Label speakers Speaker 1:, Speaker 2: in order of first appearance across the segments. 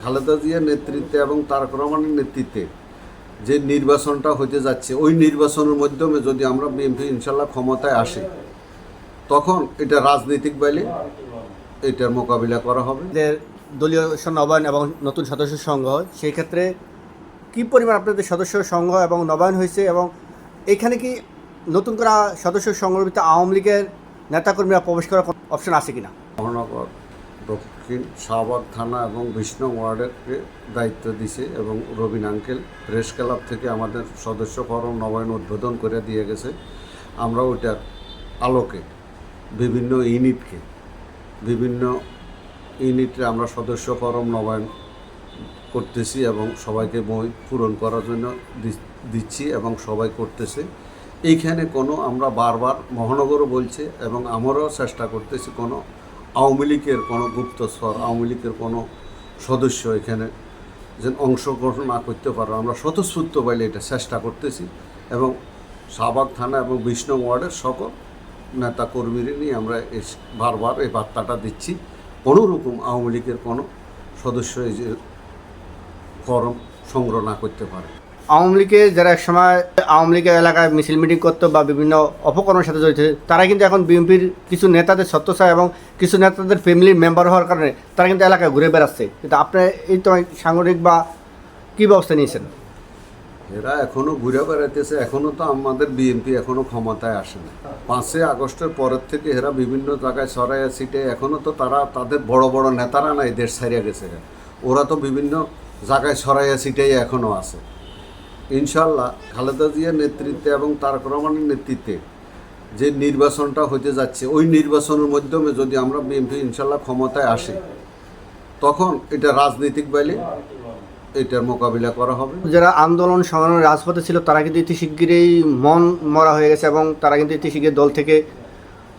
Speaker 1: খালেদা জিয়ার নেতৃত্বে এবং তারক রহমানের নেতৃত্বে যে নির্বাচনটা হতে যাচ্ছে ওই নির্বাচনের মাধ্যমে যদি আমরা বিএনপি ইনশাল্লাহ ক্ষমতায় আসি তখন এটা রাজনৈতিক বাইলে এটার মোকাবিলা করা হবে।
Speaker 2: দলীয় নবায়ন এবং নতুন সদস্য সংঘ সেই ক্ষেত্রে কি পরিমাণ আপনাদের সদস্য সংঘ এবং নবায়ন হয়েছে এবং এখানে কি নতুন করা সদস্য সংঘের ভিতরে আওয়ামী লীগের নেতাকর্মীরা প্রবেশ করার অপশন আছে কিনা?
Speaker 1: মহানগর দক্ষিণ শাহবাগ থানা এবং বিষ্ণু ওয়ার্ডেরকে দায়িত্ব দিছে এবং রবিন আঙ্কেল প্রেস ক্লাব থেকে আমাদের সদস্য ফরম নবায়ন উদ্বোধন করে দিয়ে গেছে। আমরা ওইটার আলোকে বিভিন্ন ইউনিটকে, বিভিন্ন ইউনিটে আমরা সদস্য ফরম নবায়ন করতেছি এবং সবাইকে বই পূরণ করার জন্য দিচ্ছি এবং সবাই করতেছে। এইখানে কোনো আমরা বারবার মহানগরও বলছে এবং আমরাও চেষ্টা করতেছি কোনো আওয়ামী লীগের কোনো গুপ্তস্বর আওয়ামী লীগের কোনো সদস্য এখানে যেন অংশগ্রহণ না করতে পারো। আমরা স্বতঃস্ফূর্ত বাইলে এটা চেষ্টা করতেছি এবং শাহবাগ থানা এবং বিষ্ণু ওয়ার্ডের সকল নেতা কর্মীরা নিয়ে আমরা বারবার এই বার্তাটা দিচ্ছি। কোনো রকম আওয়ামী লীগের কোনো সদস্য এই যে ফরম সংগ্রহ না করতে পারে।
Speaker 2: আওয়ামী লীগের যারা একসময় আওয়ামী লীগের এলাকায় মিছিল মিটিং করতো বা বিভিন্ন অপকর্মের সাথে জড়িত তারা কিন্তু এখন বিএনপির কিছু নেতাদের ছত্রছায়া এবং কিছু নেতাদের ফ্যামিলির মেম্বার হওয়ার কারণে তারা কিন্তু এলাকায় ঘুরে বেড়াচ্ছে। কিন্তু আপনার এই তো সাংগঠনিক বা কী ব্যবস্থা নিয়েছেন?
Speaker 1: এরা এখনও ঘুরে বেড়াইতেছে, এখনও তো আমাদের বিএনপি এখনও ক্ষমতায় আসে না। পাঁচই আগস্টের পরের থেকে এরা বিভিন্ন জায়গায় সরাইয়া সিটে এখনও তো তারা তাদের বড় বড় নেতারা নাই, দেশ ছাড়িয়ে গেছে। ওরা তো বিভিন্ন জায়গায় সরাইয়া সিটেই এখনও আছে। ইনশাল্লাহ খালেদা জিয়ার নেতৃত্বে এবং তারক রহমানের নেতৃত্বে যে নির্বাচনটা হতে যাচ্ছে, ওই নির্বাচনের মাধ্যমে যদি আমরা বিএনপি ইনশাল্লাহ ক্ষমতায় আসি, তখন এটা রাজনৈতিক বাইলে এটার মোকাবিলা করা হবে।
Speaker 2: যারা আন্দোলন সংগ্রামের রাজপথে ছিল, তারা কিন্তু ইতি শিগগিরই মন মরা হয়ে গেছে এবং তারা কিন্তু ইতি শিগগির দল থেকে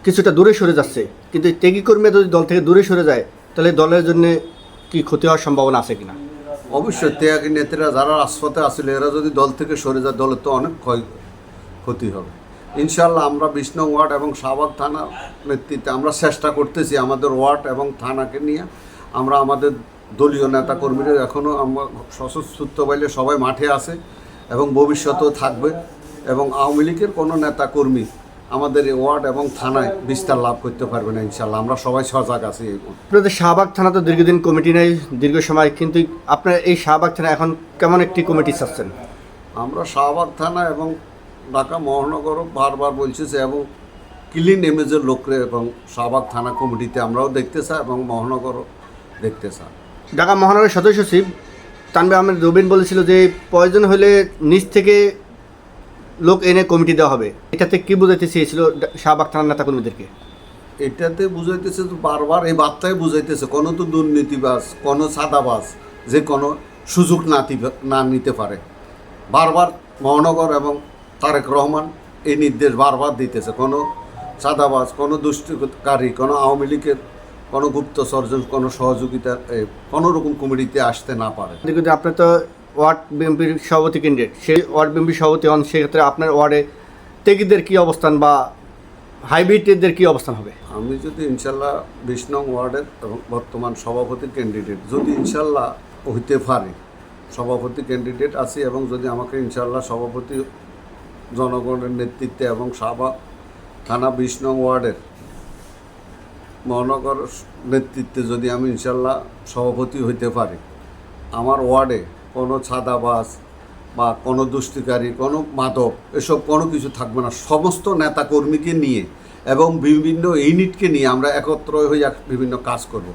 Speaker 2: কিছুটা দূরে সরে যাচ্ছে। কিন্তু ত্যাগী কর্মীরা যদি দল থেকে দূরে সরে যায়, তাহলে দলের জন্য কি ক্ষতি হওয়ার সম্ভাবনা আছে কিনা?
Speaker 1: অবশ্যই, ত্যাগী নেতারা যারা রাজপথে আসলে এরা যদি দল থেকে সরে যায়, দলের তো অনেক ক্ষয় ক্ষতি হবে। ইনশাল্লাহ আমরা বিষ্ণু ওয়ার্ড এবং শাহবাগ থানার নেতৃত্বে আমরা চেষ্টা করতেছি আমাদের ওয়ার্ড এবং থানাকে নিয়ে। আমরা আমাদের দলীয় নেতা কর্মীরা এখনও আমরা সশস্ত্র বাইলে সবাই মাঠে আছে এবং ভবিষ্যতেও থাকবে এবং আওয়ামী লীগের কোনো নেতা কর্মী আমাদের এই ওয়ার্ড এবং থানায় বিস্তার লাভ করতে পারবে না ইনশাল্লাহ আমরা সবাই সজাগ আছি।
Speaker 2: আপনাদের শাহবাগ থানা তো দীর্ঘদিন কমিটি নেই দীর্ঘ সময় কিন্তু আপনার এই শাহবাগ থানা এখন কেমন একটি কমিটি চাচ্ছেন?
Speaker 1: আমরা শাহবাগ থানা এবং ঢাকা মহানগরও বারবার বলছি যে এবং ক্লিন ইমেজের লোকরে এবং শাহবাগ থানা কমিটিতে আমরাও দেখতে চাই এবং মহানগরও দেখতে চাই।
Speaker 2: ঢাকা মহানগরের সদস্য সচিব তানবে আহমেদ রবিন বলেছিল যে প্রয়োজন হলে নিচ থেকে লোক এনে কমিটি দেওয়া হবে। এটাতে কি বোঝাতে চেয়েছিল শাহবাগ থানার নেতাকর্মীদেরকে?
Speaker 1: এটাতে বুঝাইতেছে তো বারবার এই বার্তায় বুঝাইতেছে কোনো তো দুর্নীতিবাস কোনো সাদাবাস যে কোনো সুযোগ না না নিতে পারে। বারবার মহানগর এবং তারেক রহমান এই নির্দেশ বারবার দিতেছে কোনো সাদাবাজ কোনো দুষ্টিকারী কোনো আওয়ামী লীগের কোনো গুপ্ত সর্জন কোনো সহযোগিতা কোনো রকম কমিটিতে আসতে না পারে।
Speaker 2: কিন্তু আপনার তো ওয়ার্ড বিএনপির সভাপতি ক্যান্ডিডেট সেই ওয়ার্ড বিএনপির সভাপতি হন, সেক্ষেত্রে আপনার ওয়ার্ডে ত্যাগীদের কী অবস্থান বা হাইব্রিডদের কী অবস্থান হবে?
Speaker 1: আমি যদি ইনশাল্লাহ বিশ নং ওয়ার্ডের বর্তমান সভাপতি ক্যান্ডিডেট যদি ইনশাল্লাহ হইতে পারে, সভাপতি ক্যান্ডিডেট আছি এবং যদি আমাকে ইনশাল্লাহ সভাপতি জনগণের নেতৃত্বে এবং সাবা থানা বিশ নং ওয়ার্ডের মহানগর নেতৃত্বে যদি আমি ইনশাল্লাহ সভাপতি হইতে পারি, আমার ওয়ার্ডে কোনো ছাদাবাস বা কোনো দুষ্টিকারী, কোনো মাদক, এসব কোনো কিছু থাকবে না। সমস্ত নেতাকর্মীকে নিয়ে এবং বিভিন্ন ইউনিটকে নিয়ে আমরা একত্র হয়ে বিভিন্ন কাজ করব।